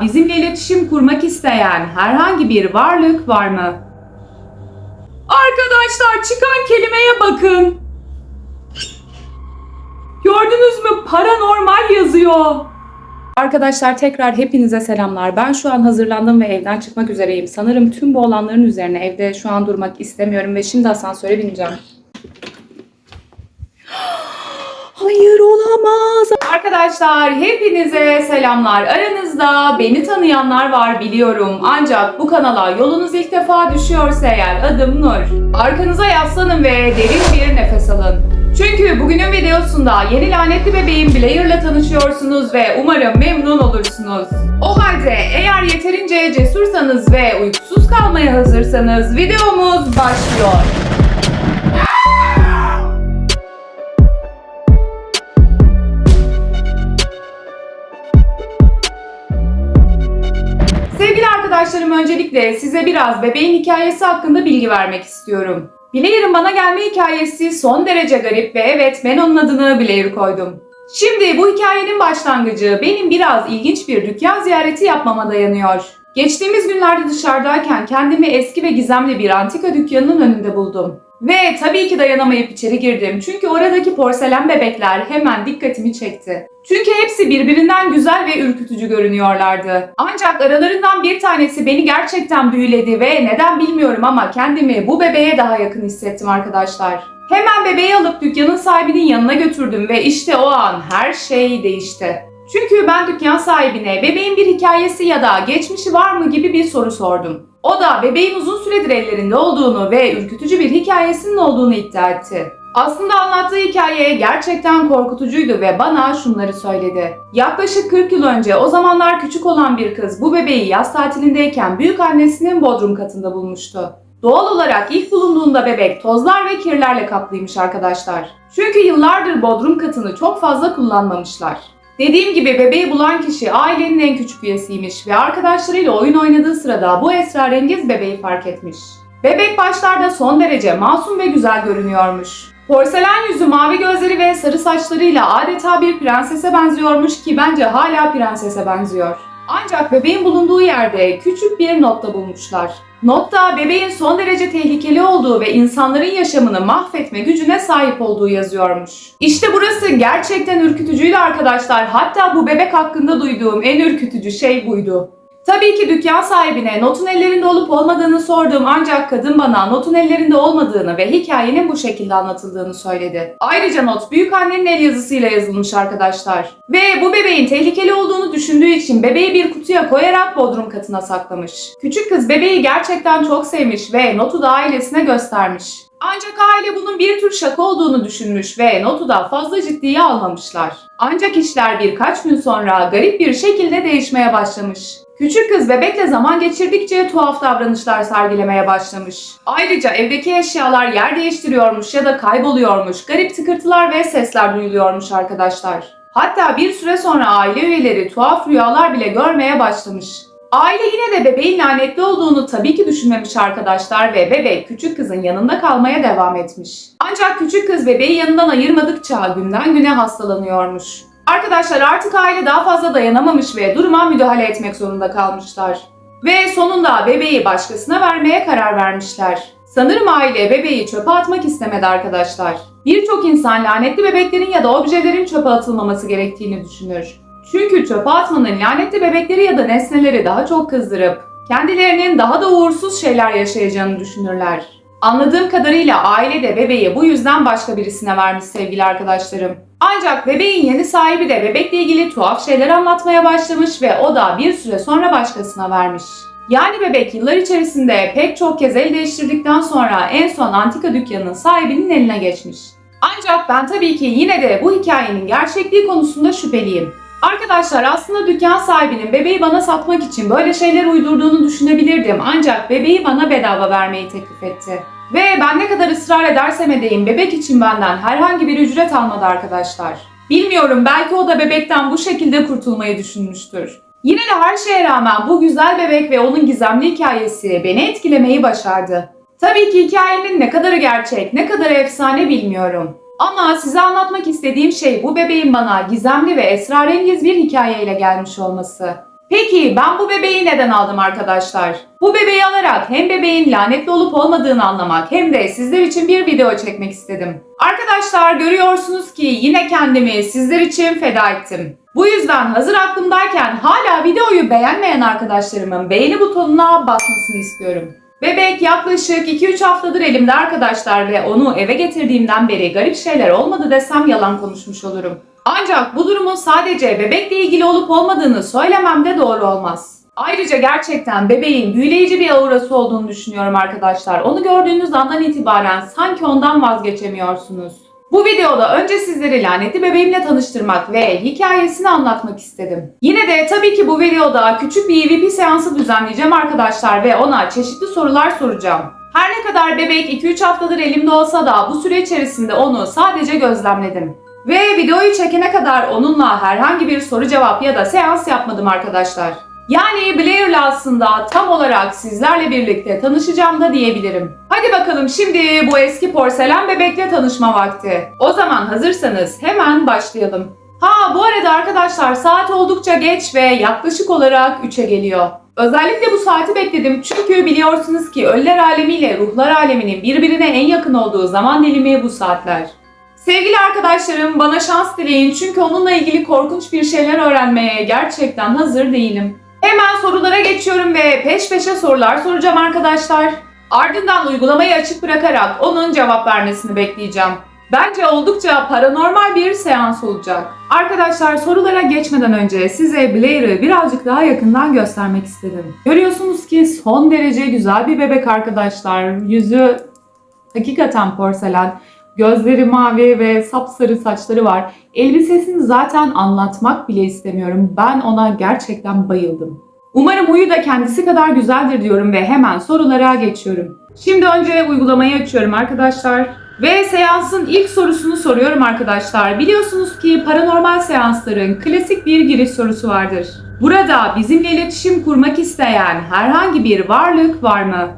bizimle iletişim kurmak isteyen herhangi bir varlık var mı? Arkadaşlar çıkan kelimeye bakın. Gördünüz mü? Paranormal yazıyor. Arkadaşlar tekrar hepinize selamlar. Ben şu an hazırlandım ve evden çıkmak üzereyim. Sanırım tüm bu olanların üzerine evde şu an durmak istemiyorum ve şimdi asansöre bineceğim. Hayır olamaz. Arkadaşlar hepinize selamlar. Aranızda beni tanıyanlar var biliyorum. Ancak bu kanala yolunuz ilk defa düşüyorsa eğer adım Nur. Arkanıza yaslanın ve derin bir nefes alın. Çünkü bugünün videosunda yeni lanetli bebeğim Blair'la tanışıyorsunuz ve umarım memnun olursunuz. O halde eğer yeterince cesursanız ve uykusuz kalmaya hazırsanız videomuz başlıyor. Öncelikle size biraz bebeğin hikayesi hakkında bilgi vermek istiyorum. Blair'ın bana gelme hikayesi son derece garip ve evet ben onun adını Blair koydum. Şimdi bu hikayenin başlangıcı benim biraz ilginç bir dükkan ziyareti yapmama dayanıyor. Geçtiğimiz günlerde dışarıdayken kendimi eski ve gizemli bir antika dükkanının önünde buldum. Ve tabii ki dayanamayıp içeri girdim çünkü oradaki porselen bebekler hemen dikkatimi çekti. Çünkü hepsi birbirinden güzel ve ürkütücü görünüyorlardı. Ancak aralarından bir tanesi beni gerçekten büyüledi ve neden bilmiyorum ama kendimi bu bebeğe daha yakın hissettim arkadaşlar. Hemen bebeği alıp dükkanın sahibinin yanına götürdüm ve işte o an her şey değişti. Çünkü ben dükkan sahibine bebeğin bir hikayesi ya da geçmişi var mı gibi bir soru sordum. O da bebeğin uzun süredir ellerinde olduğunu ve ürkütücü bir hikayesinin olduğunu iddia etti. Aslında anlattığı hikaye gerçekten korkutucuydu ve bana şunları söyledi. Yaklaşık 40 yıl önce o zamanlar küçük olan bir kız bu bebeği yaz tatilindeyken büyük annesinin bodrum katında bulmuştu. Doğal olarak ilk bulunduğunda bebek tozlar ve kirlerle kaplıymış arkadaşlar. Çünkü yıllardır bodrum katını çok fazla kullanmamışlar. Dediğim gibi bebeği bulan kişi ailenin en küçük üyesiymiş ve arkadaşlarıyla oyun oynadığı sırada bu esrarengiz bebeği fark etmiş. Bebek başlarda son derece masum ve güzel görünüyormuş. Porselen yüzü, mavi gözleri ve sarı saçlarıyla adeta bir prensese benziyormuş ki bence hala prensese benziyor. Ancak bebeğin bulunduğu yerde küçük bir notta bulmuşlar. Notta bebeğin son derece tehlikeli olduğu ve insanların yaşamını mahvetme gücüne sahip olduğu yazıyormuş. İşte burası gerçekten ürkütücüydü arkadaşlar. Hatta bu bebek hakkında duyduğum en ürkütücü şey buydu. Tabii ki dükkan sahibine notun ellerinde olup olmadığını sordum ancak kadın bana notun ellerinde olmadığını ve hikayenin bu şekilde anlatıldığını söyledi. Ayrıca not büyük annenin el yazısıyla yazılmış arkadaşlar. Ve bu bebeğin tehlikeli olduğunu düşündüğü için bebeği bir kutuya koyarak bodrum katına saklamış. Küçük kız bebeği gerçekten çok sevmiş ve notu da ailesine göstermiş. Ancak aile bunun bir tür şaka olduğunu düşünmüş ve notu da fazla ciddiye almamışlar. Ancak işler birkaç gün sonra garip bir şekilde değişmeye başlamış. Küçük kız bebekle zaman geçirdikçe tuhaf davranışlar sergilemeye başlamış. Ayrıca evdeki eşyalar yer değiştiriyormuş ya da kayboluyormuş, garip tıkırtılar ve sesler duyuluyormuş arkadaşlar. Hatta bir süre sonra aile üyeleri tuhaf rüyalar bile görmeye başlamış. Aile yine de bebeğin lanetli olduğunu tabii ki düşünmemiş arkadaşlar ve bebek küçük kızın yanında kalmaya devam etmiş. Ancak küçük kız bebeği yanından ayırmadıkça günden güne hastalanıyormuş. Arkadaşlar artık aile daha fazla dayanamamış ve duruma müdahale etmek zorunda kalmışlar. Ve sonunda bebeği başkasına vermeye karar vermişler. Sanırım aile bebeği çöpe atmak istemedi arkadaşlar. Birçok insan lanetli bebeklerin ya da objelerin çöpe atılmaması gerektiğini düşünür. Çünkü çöpe atmanın lanetli bebekleri ya da nesneleri daha çok kızdırıp kendilerinin daha da uğursuz şeyler yaşayacağını düşünürler. Anladığım kadarıyla aile de bebeği bu yüzden başka birisine vermiş sevgili arkadaşlarım. Ancak bebeğin yeni sahibi de bebekle ilgili tuhaf şeyler anlatmaya başlamış ve o da bir süre sonra başkasına vermiş. Yani bebek yıllar içerisinde pek çok kez el değiştirdikten sonra en son antika dükkanının sahibinin eline geçmiş. Ancak ben tabii ki yine de bu hikayenin gerçekliği konusunda şüpheliyim. Arkadaşlar aslında dükkan sahibinin bebeği bana satmak için böyle şeyler uydurduğunu düşünebilirdim ancak bebeği bana bedava vermeyi teklif etti. Ve ben ne kadar ısrar edersem edeyim bebek için benden herhangi bir ücret almadı arkadaşlar. Bilmiyorum belki o da bebekten bu şekilde kurtulmayı düşünmüştür. Yine de her şeye rağmen bu güzel bebek ve onun gizemli hikayesi beni etkilemeyi başardı. Tabii ki hikayenin ne kadarı gerçek, ne kadar efsane bilmiyorum. Ama size anlatmak istediğim şey bu bebeğin bana gizemli ve esrarengiz bir hikayeyle gelmiş olması. Peki ben bu bebeği neden aldım arkadaşlar? Bu bebeği alarak hem bebeğin lanetli olup olmadığını anlamak hem de sizler için bir video çekmek istedim. Arkadaşlar görüyorsunuz ki yine kendimi sizler için feda ettim. Bu yüzden hazır aklımdayken hala videoyu beğenmeyen arkadaşlarımın beğeni butonuna basmasını istiyorum. Bebek yaklaşık 2-3 haftadır elimde arkadaşlar ve onu eve getirdiğimden beri garip şeyler olmadı desem yalan konuşmuş olurum. Ancak bu durumun sadece bebekle ilgili olup olmadığını söylemem de doğru olmaz. Ayrıca gerçekten bebeğin büyüleyici bir aurası olduğunu düşünüyorum arkadaşlar. Onu gördüğünüz andan itibaren sanki ondan vazgeçemiyorsunuz. Bu videoda önce sizleri lanetli bebeğimle tanıştırmak ve hikayesini anlatmak istedim. Yine de tabii ki bu videoda küçük bir EVP seansı düzenleyeceğim arkadaşlar ve ona çeşitli sorular soracağım. Her ne kadar bebek 2-3 haftadır elimde olsa da bu süre içerisinde onu sadece gözlemledim. Ve videoyu çekene kadar onunla herhangi bir soru cevap ya da seans yapmadım arkadaşlar. Yani Blair'la aslında tam olarak sizlerle birlikte tanışacağım da diyebilirim. Hadi bakalım şimdi bu eski porselen bebekle tanışma vakti. O zaman hazırsanız hemen başlayalım. Ha bu arada arkadaşlar saat oldukça geç ve yaklaşık olarak 3'e geliyor. Özellikle bu saati bekledim çünkü biliyorsunuz ki ölüler alemiyle ruhlar aleminin birbirine en yakın olduğu zaman dilimi bu saatler. Sevgili arkadaşlarım bana şans dileyin çünkü onunla ilgili korkunç bir şeyler öğrenmeye gerçekten hazır değilim. Hemen sorulara geçiyorum ve peş peşe sorular soracağım arkadaşlar. Ardından uygulamayı açık bırakarak onun cevap vermesini bekleyeceğim. Bence oldukça paranormal bir seans olacak. Arkadaşlar sorulara geçmeden önce size Blair'ı birazcık daha yakından göstermek istedim. Görüyorsunuz ki son derece güzel bir bebek arkadaşlar. Yüzü hakikaten porselen. Gözleri mavi ve sapsarı saçları var. Elbisesini zaten anlatmak bile istemiyorum. Ben ona gerçekten bayıldım. Umarım huyu da kendisi kadar güzeldir diyorum ve hemen sorulara geçiyorum. Şimdi önce uygulamayı açıyorum arkadaşlar. Ve seansın ilk sorusunu soruyorum arkadaşlar. Biliyorsunuz ki paranormal seansların klasik bir giriş sorusu vardır. Burada bizimle iletişim kurmak isteyen herhangi bir varlık var mı?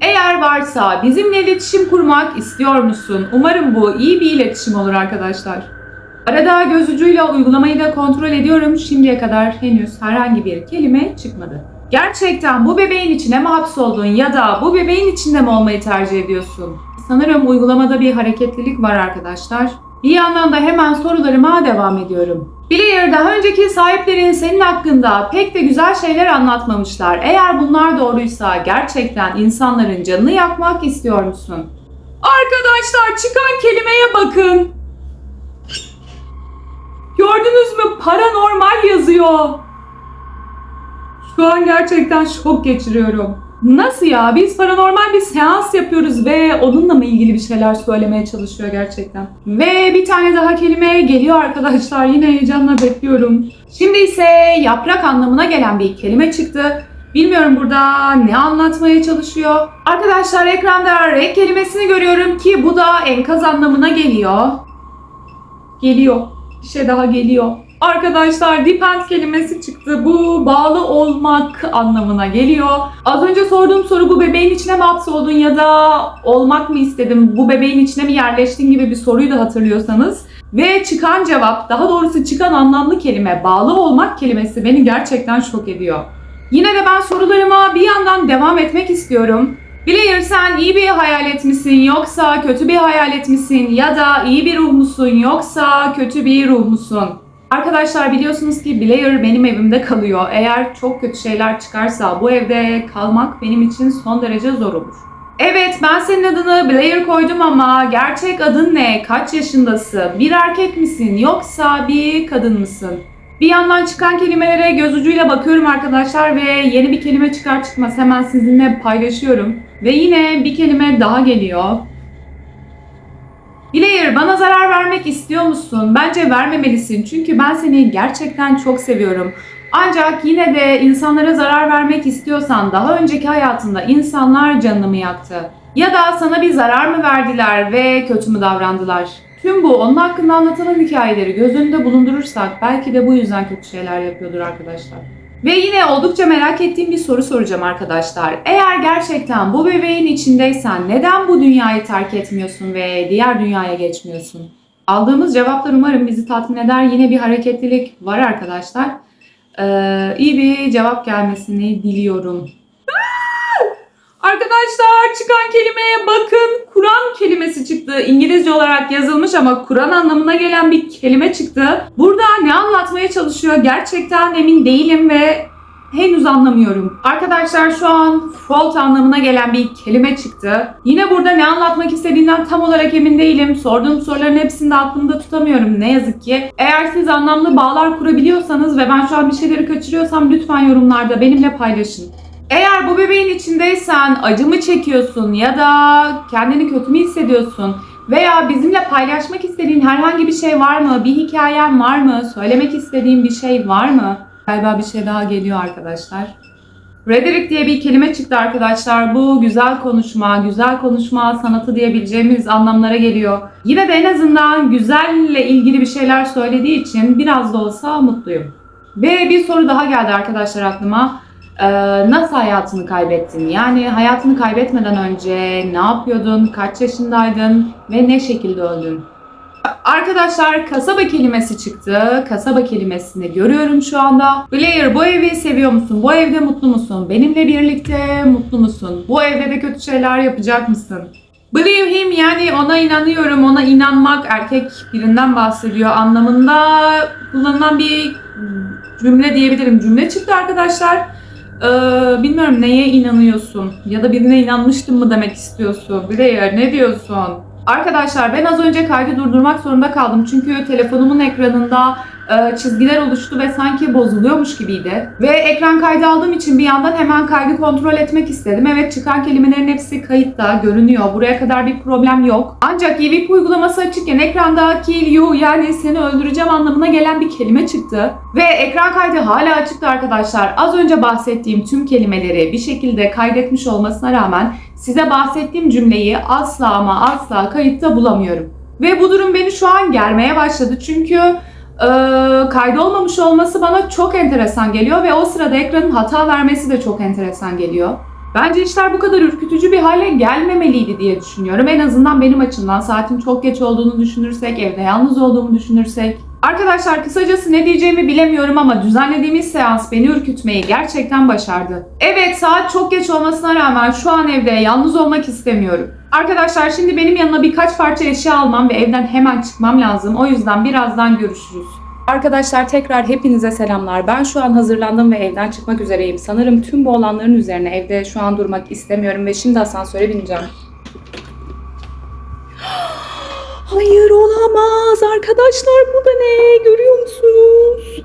Eğer varsa bizimle iletişim kurmak istiyor musun? Umarım bu iyi bir iletişim olur arkadaşlar. Arada göz ucuyla uygulamayı da kontrol ediyorum. Şimdiye kadar henüz herhangi bir kelime çıkmadı. Gerçekten bu bebeğin içine mi hapsoldun ya da bu bebeğin içinde mi olmayı tercih ediyorsun? Sanırım uygulamada bir hareketlilik var arkadaşlar. Bir yandan da hemen sorularıma devam ediyorum. Blair daha önceki sahiplerin senin hakkında pek de güzel şeyler anlatmamışlar. Eğer bunlar doğruysa gerçekten insanların canını yakmak istiyor musun? Arkadaşlar çıkan kelimeye bakın. Gördünüz mü? Paranormal yazıyor. Şu an gerçekten şok geçiriyorum. Nasıl ya? Biz paranormal bir seans yapıyoruz ve onunla mı ilgili bir şeyler söylemeye çalışıyor gerçekten. Ve bir tane daha kelime geliyor arkadaşlar. Yine heyecanla bekliyorum. Şimdi ise yaprak anlamına gelen bir kelime çıktı. Bilmiyorum burada ne anlatmaya çalışıyor. Arkadaşlar ekranda renk kelimesini görüyorum ki bu da enkaz anlamına geliyor. Geliyor. Bir şey daha geliyor. Arkadaşlar depend kelimesi çıktı. Bu bağlı olmak anlamına geliyor. Az önce sorduğum soru bu bebeğin içine mi hapsoldun ya da olmak mı istedim, bu bebeğin içine mi yerleştin gibi bir soruyu da hatırlıyorsanız. Ve çıkan cevap, daha doğrusu çıkan anlamlı kelime bağlı olmak kelimesi beni gerçekten şok ediyor. Yine de ben sorularıma bir yandan devam etmek istiyorum. Blair sen iyi bir hayalet misin yoksa kötü bir hayalet misin ya da iyi bir ruh musun yoksa kötü bir ruh musun? Arkadaşlar biliyorsunuz ki Blair benim evimde kalıyor. Eğer çok kötü şeyler çıkarsa bu evde kalmak benim için son derece zor olur. Evet ben senin adını Blair koydum ama gerçek adın ne? Kaç yaşındasın? Bir erkek misin yoksa bir kadın mısın? Bir yandan çıkan kelimelere göz ucuyla bakıyorum arkadaşlar ve yeni bir kelime çıkar çıkmaz hemen sizinle paylaşıyorum. Ve yine bir kelime daha geliyor. Blair bana zarar vermek istiyor musun? Bence vermemelisin çünkü ben seni gerçekten çok seviyorum. Ancak yine de insanlara zarar vermek istiyorsan daha önceki hayatında insanlar canını mı yaktı? Ya da sana bir zarar mı verdiler ve kötü mü davrandılar? Tüm bu onun hakkında anlatılan hikayeleri göz önünde bulundurursak belki de bu yüzden kötü şeyler yapıyordur arkadaşlar. Ve yine oldukça merak ettiğim bir soru soracağım arkadaşlar. Eğer gerçekten bu bebeğin içindeysen neden bu dünyayı terk etmiyorsun ve diğer dünyaya geçmiyorsun? Aldığımız cevaplar umarım bizi tatmin eder. Yine bir hareketlilik var arkadaşlar. Ee, iyi bir cevap gelmesini diliyorum. Arkadaşlar çıkan kelimeye bakın. Kur'an kelimesi çıktı. İngilizce olarak yazılmış ama Kur'an anlamına gelen bir kelime çıktı. Burada ne anlatmaya çalışıyor gerçekten emin değilim ve henüz anlamıyorum. Arkadaşlar şu an fault anlamına gelen bir kelime çıktı. Yine burada ne anlatmak istediğinden tam olarak emin değilim. Sorduğum soruların hepsini de aklımda tutamıyorum ne yazık ki. Eğer siz anlamlı bağlar kurabiliyorsanız ve ben şu an bir şeyleri kaçırıyorsam lütfen yorumlarda benimle paylaşın. Eğer bu bebeğin içindeysen acı mı çekiyorsun ya da kendini kötü mü hissediyorsun veya bizimle paylaşmak istediğin herhangi bir şey var mı? Bir hikayen var mı? Söylemek istediğin bir şey var mı? Galiba bir şey daha geliyor arkadaşlar. Rhetoric diye bir kelime çıktı arkadaşlar. Bu güzel konuşma, güzel konuşma sanatı diyebileceğimiz anlamlara geliyor. Yine de en azından güzelle ilgili bir şeyler söylediği için biraz da olsa mutluyum. Ve bir soru daha geldi arkadaşlar aklıma. Ee, nasıl hayatını kaybettin? Yani hayatını kaybetmeden önce ne yapıyordun? Kaç yaşındaydın? Ve ne şekilde öldün? Arkadaşlar kasaba kelimesi çıktı. Kasaba kelimesini görüyorum şu anda. Blair bu evi seviyor musun? Bu evde mutlu musun? Benimle birlikte mutlu musun? Bu evde de kötü şeyler yapacak mısın? Believe him yani ona inanıyorum, ona inanmak erkek birinden bahsediyor anlamında kullanılan bir cümle diyebilirim. Cümle çıktı arkadaşlar. Ee, bilmiyorum neye inanıyorsun ya da birine inanmıştın mı demek istiyorsun. Blair ne diyorsun? Arkadaşlar ben az önce kaydı durdurmak zorunda kaldım çünkü telefonumun ekranında e, çizgiler oluştu ve sanki bozuluyormuş gibiydi. Ve ekran kaydı aldığım için bir yandan hemen kaydı kontrol etmek istedim. Evet çıkan kelimelerin hepsi kayıtta görünüyor. Buraya kadar bir problem yok. Ancak EVP uygulaması açıkken ekranda kill you yani seni öldüreceğim anlamına gelen bir kelime çıktı. Ve ekran kaydı hala açıktı arkadaşlar. Az önce bahsettiğim tüm kelimeleri bir şekilde kaydetmiş olmasına rağmen size bahsettiğim cümleyi asla ama asla kayıtta bulamıyorum. Ve bu durum beni şu an germeye başladı çünkü e, kaydolmamış olması bana çok enteresan geliyor ve o sırada ekranın hata vermesi de çok enteresan geliyor. Bence işler bu kadar ürkütücü bir hale gelmemeliydi diye düşünüyorum. En azından benim açımdan saatin çok geç olduğunu düşünürsek, evde yalnız olduğumu düşünürsek. Arkadaşlar kısacası ne diyeceğimi bilemiyorum ama düzenlediğimiz seans beni ürkütmeyi gerçekten başardı. Evet saat çok geç olmasına rağmen şu an evde yalnız olmak istemiyorum. Arkadaşlar şimdi benim yanıma birkaç parça eşya almam ve evden hemen çıkmam lazım. O yüzden birazdan görüşürüz. Arkadaşlar tekrar hepinize selamlar. Ben şu an hazırlandım ve evden çıkmak üzereyim. Sanırım tüm bu olanların üzerine evde şu an durmak istemiyorum ve şimdi asansöre bineceğim. Hayır olamaz arkadaşlar bu da ne görüyor musunuz?